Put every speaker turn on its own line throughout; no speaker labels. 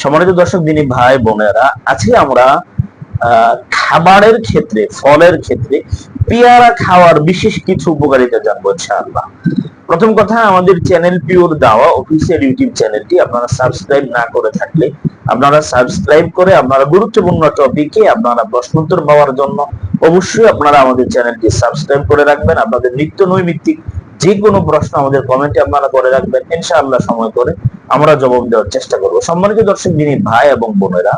সম্মানিত দর্শক, দিনী ভাই, বোনেরা, আজকে আমরা খাবারের ক্ষেত্রে, ফলের ক্ষেত্রে পেয়ারা খাওয়ার বিশেষ কিছু উপকারিতা জানব ইনশাআল্লাহ। প্রথম কথা, আমাদের চ্যানেল পিওর দাওয়া, অফিসিয়াল ইউটিউব চ্যানেলটি, আপনারা সাবস্ক্রাইব না করে থাকলে, আপনারা সাবস্ক্রাইব করে আপনারা গুরুত্বপূর্ণ টপিকে আপনারা প্রশ্নোত্তর পাওয়ার জন্য অবশ্যই আপনারা আমাদের চ্যানেলটি সাবস্ক্রাইব করে রাখবেন। আপনাদের নিত্য নৈমিত্তিক যে কোনো প্রশ্ন আমাদের কমেন্টে আপনারা করে রাখবেন। ইনশাআল্লাহ সময় করে আমরা জবাব দেওয়ার চেষ্টা করব। সম্মানিত দর্শক, যিনি ভাই এবং বোনেরা,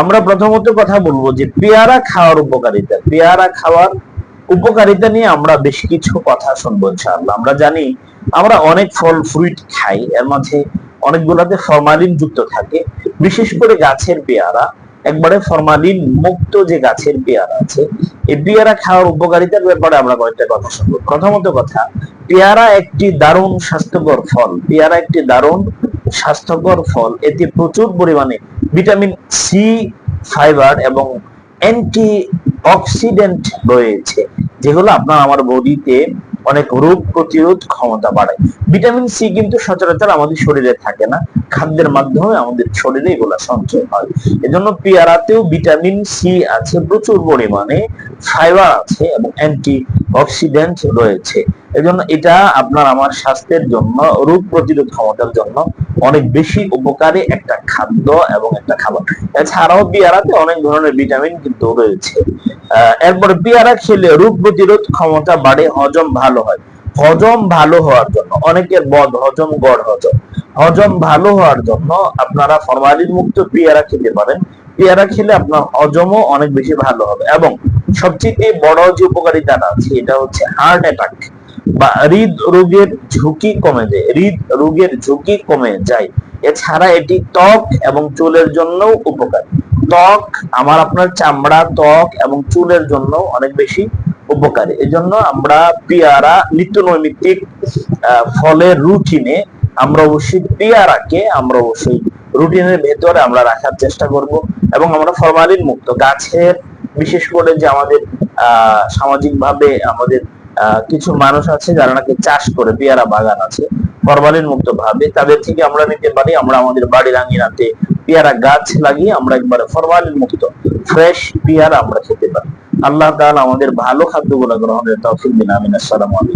আমরা প্রথমত কথা বলব যে পেয়ারা খাওয়ার উপকারিতা। পেয়ারা খাওয়ার উপকারিতা নিয়ে আমরা বেশ কিছু কথা শুনব ইনশাআল্লাহ। আমরা জানি আমরা অনেক ফল ফ্রুইট খাই, এর মাঝে অনেকগুলাতে ফরমালিন যুক্ত থাকে। বিশেষ করে গাছের পেয়ারা একবারে ফরমালিন মুক্ত যে গাছের পেয়ারা আছে, এই পেয়ারা খাওয়ার উপকারিতার ব্যাপারে আমরা কয়েকটা কথা শুনব। প্রথমত কথা, পেয়ারা একটি দারুণ স্বাস্থ্যকর ফল। পেয়ারা একটি দারুণ স্বাস্থ্যকর ফল। এতে প্রচুর পরিমাণে ভিটামিন সি, ফাইবার এবং অ্যান্টি অক্সিডেন্ট রয়েছে, যেগুলো আপনার আমার বডিতে অনেক রোগ প্রতিরোধ ক্ষমতা বাড়ায়। ভিটামিন সি কিন্তু সচরাচর আমাদের শরীরে থাকে না। খাদ্যের মাধ্যমে আমাদের শরীরে এগুলা সঞ্চয় হয়। এজন্য পেয়ারাতেও ভিটামিন সি আছে, প্রচুর পরিমাণে। ফাইবার আছে এবং অ্যান্টি অক্সিডেন্ট রয়েছে। এজন্য এটা আপনার আমার স্বাস্থ্যের জন্য, রোগ প্রতিরোধ ক্ষমতার জন্য অনেক বেশি উপকারী একটা খাদ্য এবং একটা খাবার। এছাড়াও পেয়ারাতে অনেক ধরনের ভিটামিন কিন্তু রয়েছে। এরপরে পেয়ারা খেলে রোগ প্রতিরোধ ক্ষমতা বাড়ে, হজম ভালো হয়। হজম ভালো হওয়ার জন্য অনেকের বদ, হজম গড় হজম হজম ভালো হওয়ার জন্য আপনারা ফরমালিন মুক্ত পেয়ারা খেতে পারেন। পেয়ারা খেলে আপনার হজমও অনেক বেশি ভালো হবে। এবং সবচেয়ে বড় যে উপকারিতাটা আছে, এটা হচ্ছে হার্ট অ্যাটাক বা হৃদ রোগের ঝুঁকি কমে যায়। হৃদ রোগের ঝুঁকি কমে যায়। এছাড়া এটি ত্বক এবং চুলের জন্য উপকারী। ত্বক, আমার আপনার চামড়া, ত্বক এবং চুলের জন্য অনেক বেশি উপকারী। এজন্য আমরা পেয়ারা নিত্য নৈমিত্তিক ফলের রুটিনে আমরা অবশ্যই পেয়ারাকে আমরা অবশ্যই রুটিনের ভেতরে আমরা রাখার চেষ্টা করব এবং আমরা ফরমালিন মুক্ত। গাছের, বিশেষ করে যে আমাদের, আহ সামাজিক ভাবে আমাদের কিছু মানুষ আছে যারা নাকি চাষ করে, পেয়ারা বাগান আছে ফরমালিন মুক্ত ভাবে তাদের থেকে আমরা নিতে পারি। আমরা আমাদের বাড়ির আঙিনাতে পেয়ারা গাছ লাগিয়ে আমরা একবারে ফরমালিন মুক্ত ফ্রেশ পেয়ারা আমরা খেতে পারি। আল্লাহ তাআলা আমাদের ভালো খাদ্যগুলো গ্রহণের তৌফিক দিন, আমিন। আসসালামু আলাইকুম।